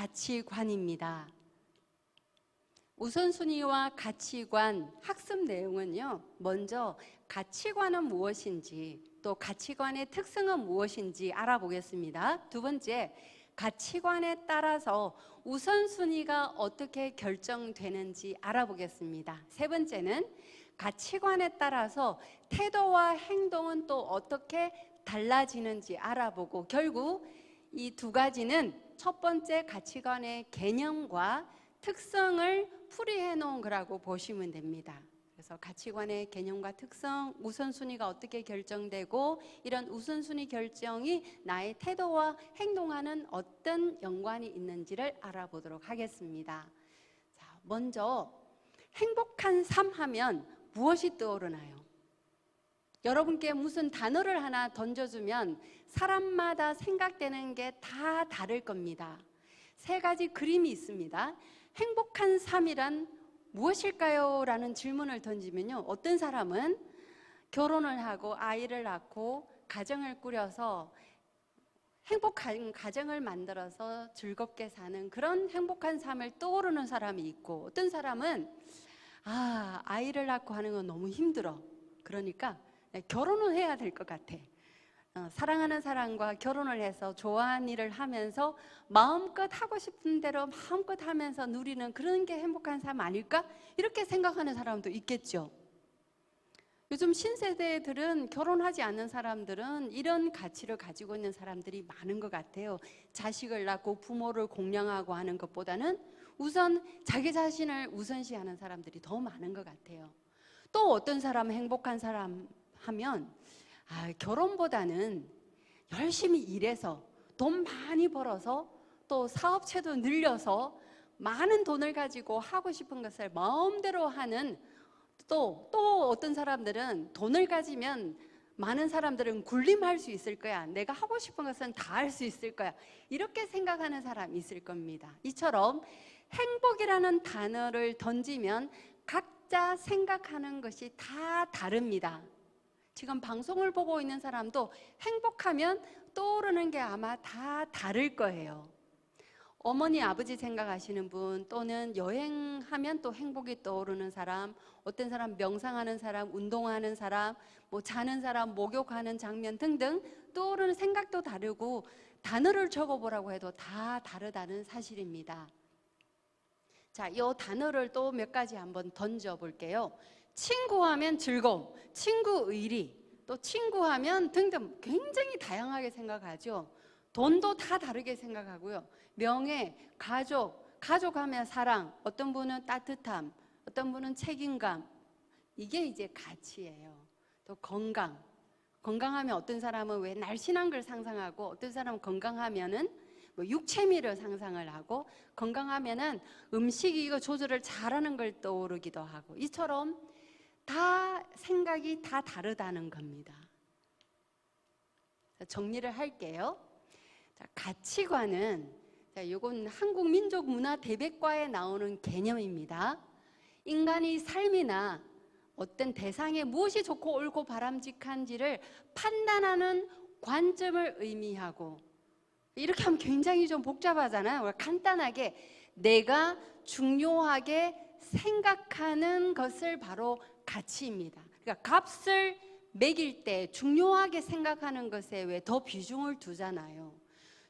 4시 우선순위와 가치관입니다. 우선순위와 가치관 학습 내용은요. 먼저 가치관은 무엇인지 또 가치관의 특성은 무엇인지 알아보겠습니다. 두 번째, 가치관에 따라서 우선순위가 어떻게 결정되는지 알아보겠습니다. 세 번째는 가치관에 따라서 태도와 행동은 또 어떻게 달라지는지 알아보고 결국 이 두 가지는 첫 번째 가치관의 개념과 특성을 풀이해 놓은 거라고 보시면 됩니다. 그래서 가치관의 개념과 특성, 우선순위가 어떻게 결정되고 이런 우선순위 결정이 나의 태도와 행동하는 어떤 연관이 있는지를 알아보도록 하겠습니다. 자, 먼저 행복한 삶 하면 무엇이 떠오르나요? 여러분께 무슨 단어를 하나 던져주면 사람마다 생각되는 게 다 다를 겁니다. 세 가지 그림이 있습니다. 행복한 삶이란 무엇일까요? 라는 질문을 던지면요. 어떤 사람은 결혼을 하고 아이를 낳고 가정을 꾸려서 행복한 가정을 만들어서 즐겁게 사는 그런 행복한 삶을 떠오르는 사람이 있고 어떤 사람은 아, 아이를 낳고 하는 건 너무 힘들어. 그러니까 네, 결혼을 해야 될 것 같아. 어, 사랑하는 사람과 결혼을 해서 좋아하는 일을 하면서 마음껏 하고 싶은 대로 마음껏 하면서 누리는 그런 게 행복한 삶 아닐까? 이렇게 생각하는 사람도 있겠죠. 요즘 신세대들은 결혼하지 않는 사람들은 이런 가치를 가지고 있는 사람들이 많은 것 같아요. 자식을 낳고 부모를 공양하고 하는 것보다는 우선 자기 자신을 우선시하는 사람들이 더 많은 것 같아요. 또 어떤 사람은 행복한 사람 하면 아, 결혼보다는 열심히 일해서 돈 많이 벌어서 또 사업체도 늘려서 많은 돈을 가지고 하고 싶은 것을 마음대로 하는 또, 또 어떤 사람들은 돈을 가지면 많은 사람들은 군림할 수 있을 거야. 내가 하고 싶은 것은 다 할 수 있을 거야. 이렇게 생각하는 사람이 있을 겁니다. 이처럼 행복이라는 단어를 던지면 각자 생각하는 것이 다 다릅니다. 지금 방송을 보고 있는 사람도 행복하면 떠오르는 게 아마 다 다를 거예요. 어머니, 아버지 생각하시는 분, 또는 여행하면 또 행복이 떠오르는 사람, 어떤 사람 명상하는 사람, 운동하는 사람, 뭐 자는 사람, 목욕하는 장면 등등 떠오르는 생각도 다르고 단어를 적어보라고 해도 다 다르다는 사실입니다. 자, 이 단어를 또 몇 가지 한번 던져 볼게요. 친구하면 즐거움, 친구 의리, 또 친구하면 등등 굉장히 다양하게 생각하죠. 돈도 다 다르게 생각하고요. 명예, 가족, 가족하면 사랑, 어떤 분은 따뜻함, 어떤 분은 책임감. 이게 이제 가치예요. 또 건강. 건강하면 어떤 사람은 왜 날씬한 걸 상상하고 어떤 사람은 건강하면은 뭐 육체미를 상상을 하고 건강하면은 음식 이거 조절을 잘하는 걸 떠오르기도 하고 이처럼 다 생각이 다 다르다는 겁니다. 정리를 할게요. 자, 가치관은 자, 이건 한국 민족 문화 대백과에 나오는 개념입니다. 인간이 삶이나 어떤 대상에 무엇이 좋고 옳고 바람직한지를 판단하는 관점을 의미하고 이렇게 하면 굉장히 좀 복잡하잖아요. 간단하게 내가 중요하게 생각하는 것을 바로 가치입니다. 그러니까 값을 매길 때 중요하게 생각하는 것에 왜 더 비중을 두잖아요.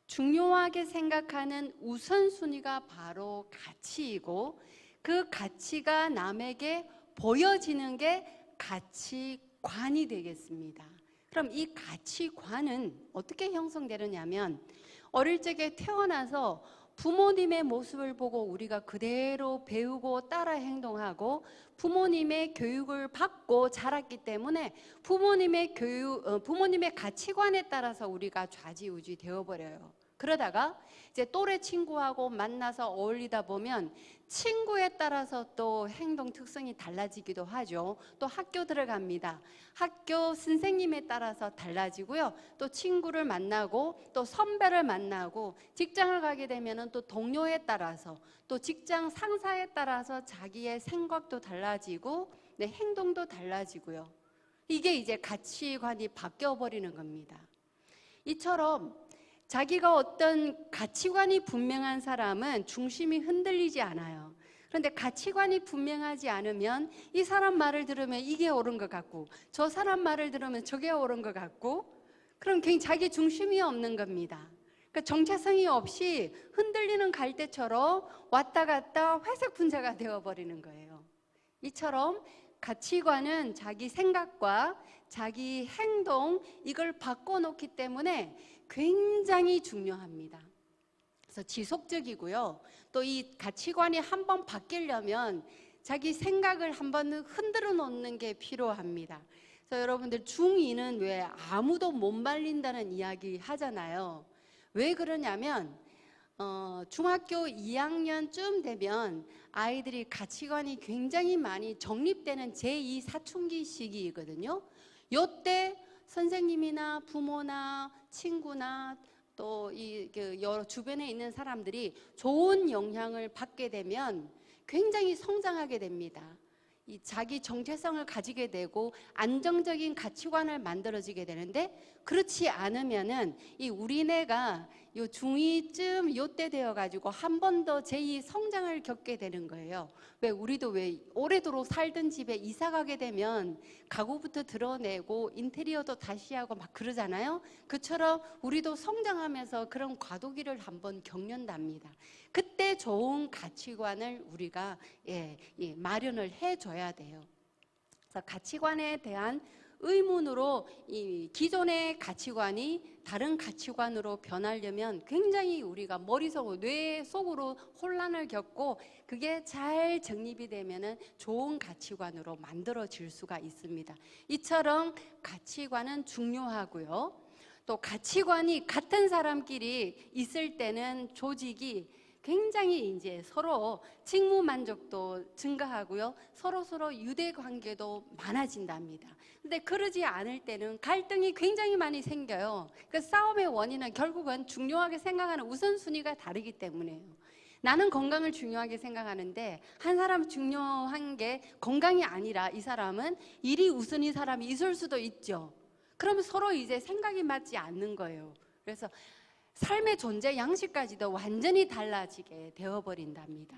중요하게 생각하는 우선순위가 바로 가치이고 그 가치가 남에게 보여지는 게 가치관이 되겠습니다. 그럼 이 가치관은 어떻게 형성되느냐면 어릴 적에 태어나서 부모님의 모습을 보고 우리가 그대로 배우고 따라 행동하고 부모님의 교육을 받고 자랐기 때문에 부모님의 교육, 어, 부모님의 가치관에 따라서 우리가 좌지우지 되어버려요. 그러다가 이제 또래 친구하고 만나서 어울리다 보면 친구에 따라서 또 행동 특성이 달라지기도 하죠. 또 학교 들어갑니다. 학교 선생님에 따라서 달라지고요. 또 친구를 만나고 또 선배를 만나고 직장을 가게 되면은 또 동료에 따라서 또 직장 상사에 따라서 자기의 생각도 달라지고 내 행동도 달라지고요. 이게 이제 가치관이 바뀌어 버리는 겁니다. 이처럼 자기가 어떤 가치관이 분명한 사람은 중심이 흔들리지 않아요. 그런데 가치관이 분명하지 않으면 이 사람 말을 들으면 이게 옳은 것 같고 저 사람 말을 들으면 저게 옳은 것 같고 그럼 굉장히 자기 중심이 없는 겁니다. 그러니까 정체성이 없이 흔들리는 갈대처럼 왔다 갔다 회색 분자가 되어버리는 거예요. 이처럼 가치관은 자기 생각과 자기 행동 이걸 바꿔놓기 때문에 굉장히 중요합니다. 그래서 지속적이고요. 또 이 가치관이 한번 바뀌려면 자기 생각을 한번 흔들어 놓는 게 필요합니다. 그래서 여러분들 중2는 왜 아무도 못 말린다는 이야기 하잖아요. 왜 그러냐면 어, 중학교 2학년쯤 되면 아이들이 가치관이 굉장히 많이 정립되는 제2 사춘기 시기이거든요. 요때 선생님이나 부모나 친구나 또이 그 여러 주변에 있는 사람들이 좋은 영향을 받게 되면 굉장히 성장하게 됩니다. 이 자기 정체성을 가지게 되고 안정적인 가치관을 만들어지게 되는데 그렇지 않으면은 이 우리네가 요 중2쯤 요때 되어 가지고 한 번 더 제2 성장을 겪게 되는 거예요. 왜 우리도 왜 오래도록 살던 집에 이사 가게 되면 가구부터 드러내고 인테리어도 다시 하고 막 그러잖아요. 그처럼 우리도 성장하면서 그런 과도기를 한번 겪는답니다. 그때 좋은 가치관을 우리가 예, 예, 마련을 해 줘야 돼요. 그래서 가치관에 대한 의문으로 이 기존의 가치관이 다른 가치관으로 변하려면 굉장히 우리가 머릿속, 뇌 속으로 혼란을 겪고 그게 잘 정립이 되면은 좋은 가치관으로 만들어질 수가 있습니다. 이처럼 가치관은 중요하고요. 또 가치관이 같은 사람끼리 있을 때는 조직이 굉장히 이제 서로 직무 만족도 증가하고요. 서로 서로 유대 관계도 많아진답니다. 근데 그러지 않을 때는 갈등이 굉장히 많이 생겨요. 그 싸움의 원인은 결국은 중요하게 생각하는 우선순위가 다르기 때문에요. 나는 건강을 중요하게 생각하는데 한 사람 중요한 게 건강이 아니라 이 사람은 일이 우선인 사람이 있을 수도 있죠. 그러면 서로 이제 생각이 맞지 않는 거예요. 그래서 삶의 존재 양식까지도 완전히 달라지게 되어버린답니다.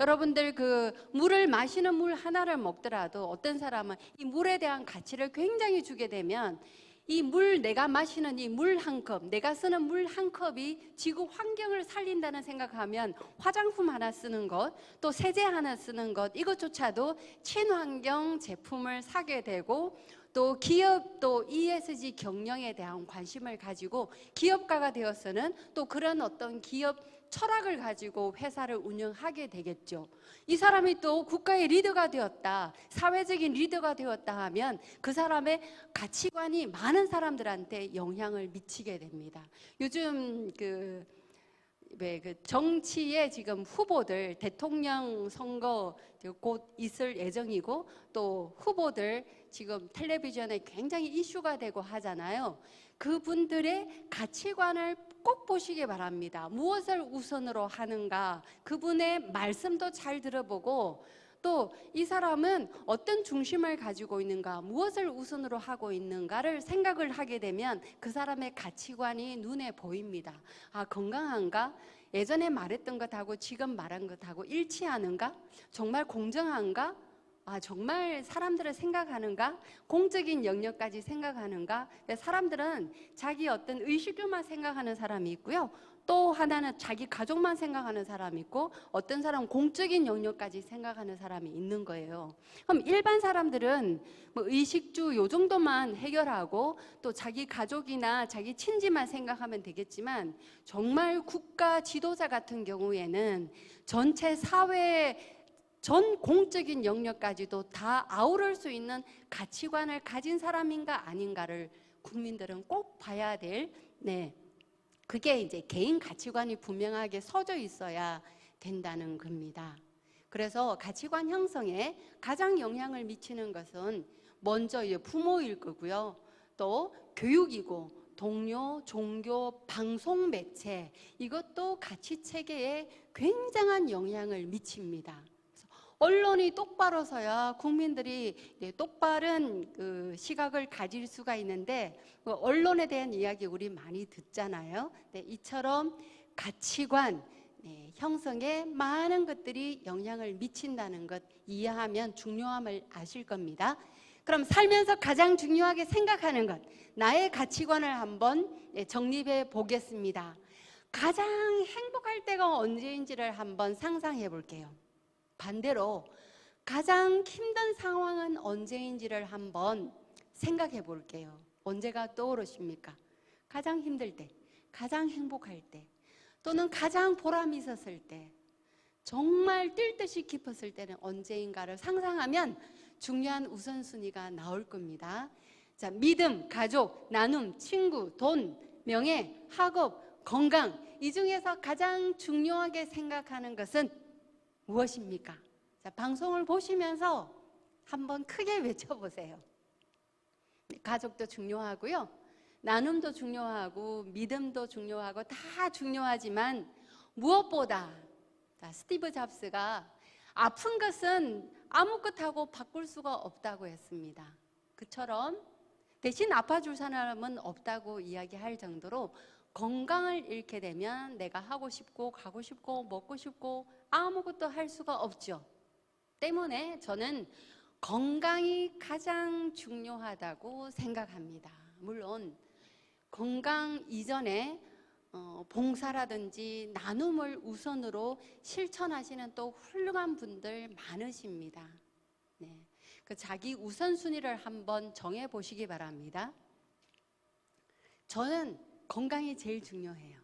여러분들 그 물을 마시는 물 하나를 먹더라도 어떤 사람은 이 물에 대한 가치를 굉장히 주게 되면 이 물 내가 마시는 이 물 한 컵, 내가 쓰는 물 한 컵이 지구 환경을 살린다는 생각하면 화장품 하나 쓰는 것, 또 세제 하나 쓰는 것 이것조차도 친환경 제품을 사게 되고 또 기업도 ESG 경영에 대한 관심을 가지고 기업가가 되어서는 또 그런 어떤 기업 철학을 가지고 회사를 운영하게 되겠죠. 이 사람이 또 국가의 리더가 되었다, 사회적인 리더가 되었다 하면 그 사람의 가치관이 많은 사람들한테 영향을 미치게 됩니다. 요즘 그왜그 정치의 지금 후보들 대통령 선거 곧 있을 예정이고 또 후보들 지금 텔레비전에 굉장히 이슈가 되고 하잖아요. 그분들의 가치관을 꼭 보시기 바랍니다. 무엇을 우선으로 하는가 그분의 말씀도 잘 들어보고 또이 사람은 어떤 중심을 가지고 있는가, 무엇을 우선으로 하고 있는가를 생각을 하게 되면 그 사람의 가치관이 눈에 보입니다. 아, 건강한가? 예전에 말했던 것하고 지금 말한 것하고 일치하는가? 정말 공정한가? 아, 정말 사람들을 생각하는가? 공적인 영역까지 생각하는가? 사람들은 자기 어떤 의식주만 생각하는 사람이 있고요. 또 하나는 자기 가족만 생각하는 사람이 있고 어떤 사람은 공적인 영역까지 생각하는 사람이 있는 거예요. 그럼 일반 사람들은 뭐 의식주 요 정도만 해결하고 또 자기 가족이나 자기 친지만 생각하면 되겠지만 정말 국가 지도자 같은 경우에는 전체 사회 전 공적인 영역까지도 다 아우를 수 있는 가치관을 가진 사람인가 아닌가를 국민들은 꼭 봐야 될 네. 그게 이제 개인 가치관이 분명하게 서져 있어야 된다는 겁니다. 그래서 가치관 형성에 가장 영향을 미치는 것은 먼저 부모일 거고요. 또 교육이고 동료, 종교, 방송 매체 이것도 가치 체계에 굉장한 영향을 미칩니다. 언론이 똑바로 서야 국민들이 네, 똑바른 그 시각을 가질 수가 있는데 그 언론에 대한 이야기 우리 많이 듣잖아요. 네, 이처럼 가치관 네, 형성에 많은 것들이 영향을 미친다는 것 이해하면 중요함을 아실 겁니다. 그럼 살면서 가장 중요하게 생각하는 것, 나의 가치관을 한번 예, 정립해 보겠습니다. 가장 행복할 때가 언제인지를 한번 상상해 볼게요. 반대로 가장 힘든 상황은 언제인지를 한번 생각해 볼게요. 언제가 떠오르십니까? 가장 힘들 때, 가장 행복할 때, 또는 가장 보람 있었을 때, 정말 뛸 듯이 깊었을 때는 언제인가를 상상하면 중요한 우선순위가 나올 겁니다. 자, 믿음, 가족, 나눔, 친구, 돈, 명예, 학업, 건강. 이 중에서 가장 중요하게 생각하는 것은 무엇입니까? 자, 방송을 보시면서 한번 크게 외쳐보세요. 가족도 중요하고요. 나눔도 중요하고, 믿음도 중요하고, 다 중요하지만 무엇보다, 자, 스티브 잡스가 아픈 것은 아무 것하고 바꿀 수가 없다고 했습니다. 그처럼 대신 아파줄 사람은 없다고 이야기할 정도로 건강을 잃게 되면 내가 하고 싶고 가고 싶고 먹고 싶고 아무것도 할 수가 없죠. 때문에 저는 건강이 가장 중요하다고 생각합니다. 물론 건강 이전에 어, 봉사라든지 나눔을 우선으로 실천하시는 또 훌륭한 분들 많으십니다. 네. 그 자기 우선순위를 한번 정해 보시기 바랍니다. 저는 건강이 제일 중요해요.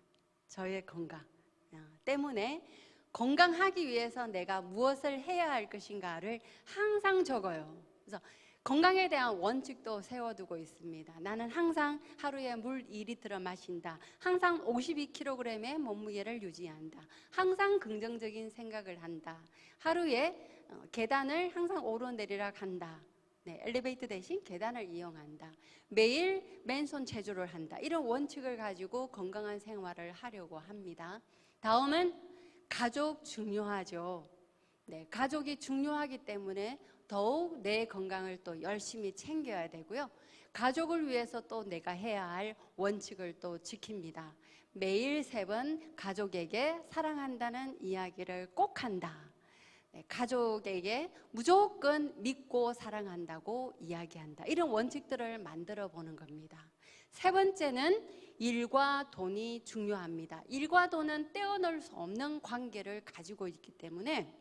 저의 건강 어, 때문에 건강하기 위해서 내가 무엇을 해야 할 것인가를 항상 적어요. 그래서 건강에 대한 원칙도 세워두고 있습니다. 나는 항상 하루에 물 2리터를 마신다. 항상 52kg의 몸무게를 유지한다. 항상 긍정적인 생각을 한다. 하루에 어, 계단을 항상 오르내리라 간다. 네, 엘리베이터 대신 계단을 이용한다. 매일 맨손 체조를 한다. 이런 원칙을 가지고 건강한 생활을 하려고 합니다. 다음은 가족 중요하죠. 네, 가족이 중요하기 때문에 더욱 내 건강을 또 열심히 챙겨야 되고요. 가족을 위해서 또 내가 해야 할 원칙을 또 지킵니다. 매일 세 번 가족에게 사랑한다는 이야기를 꼭 한다. 네, 가족에게 무조건 믿고 사랑한다고 이야기한다. 이런 원칙들을 만들어 보는 겁니다. 세 번째는 일과 돈이 중요합니다. 일과 돈은 떼어놓을 수 없는 관계를 가지고 있기 때문에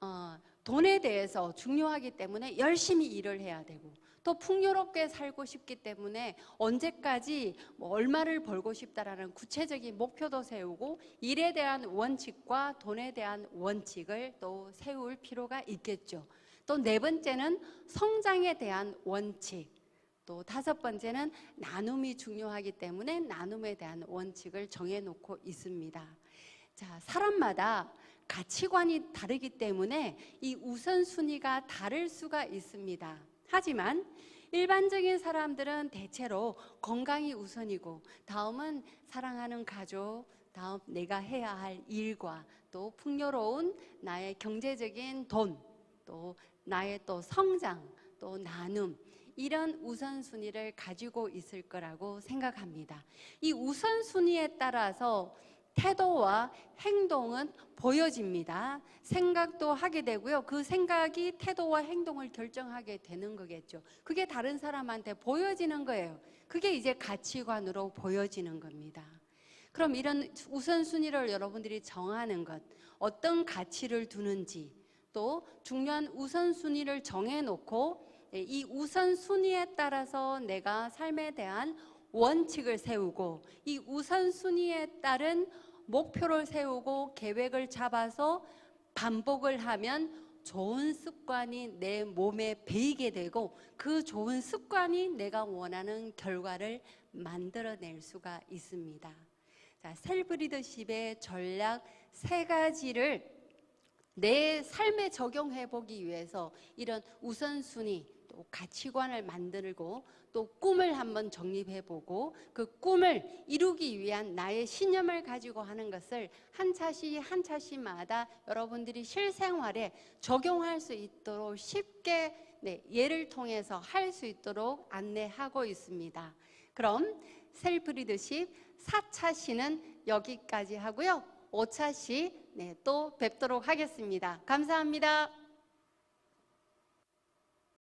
어, 돈에 대해서 중요하기 때문에 열심히 일을 해야 되고 또 풍요롭게 살고 싶기 때문에 언제까지 뭐 얼마를 벌고 싶다라는 구체적인 목표도 세우고 일에 대한 원칙과 돈에 대한 원칙을 또 세울 필요가 있겠죠. 또 네 번째는 성장에 대한 원칙. 또 다섯 번째는 나눔이 중요하기 때문에 나눔에 대한 원칙을 정해놓고 있습니다. 자, 사람마다 가치관이 다르기 때문에 이 우선순위가 다를 수가 있습니다. 하지만 일반적인 사람들은 대체로 건강이 우선이고 다음은 사랑하는 가족, 다음 내가 해야 할 일과 또 풍요로운 나의 경제적인 돈, 또 나의 또 성장, 또 나눔 이런 우선순위를 가지고 있을 거라고 생각합니다. 이 우선순위에 따라서 태도와 행동은 보여집니다. 생각도 하게 되고요. 그 생각이 태도와 행동을 결정하게 되는 거겠죠. 그게 다른 사람한테 보여지는 거예요. 그게 이제 가치관으로 보여지는 겁니다. 그럼 이런 우선순위를 여러분들이 정하는 것, 어떤 가치를 두는지, 또 중요한 우선순위를 정해놓고 이 우선순위에 따라서 내가 삶에 대한 원칙을 세우고 이 우선순위에 따른 목표를 세우고 계획을 잡아서 반복을 하면 좋은 습관이 내 몸에 배이게 되고 그 좋은 습관이 내가 원하는 결과를 만들어낼 수가 있습니다. 자, 셀프 리더십의 전략 세 가지를 내 삶에 적용해 보기 위해서 이런 우선순위, 또또 가치관을 만들고 또 꿈을 한번 정립해보고 그 꿈을 이루기 위한 나의 신념을 가지고 하는 것을 한 차씩 한 차씩마다 여러분들이 실생활에 적용할 수 있도록 쉽게 네, 예를 통해서 할 수 있도록 안내하고 있습니다. 그럼 셀프 리더십 4차 시는 여기까지 하고요. 5차 시 네, 또 뵙도록 하겠습니다. 감사합니다.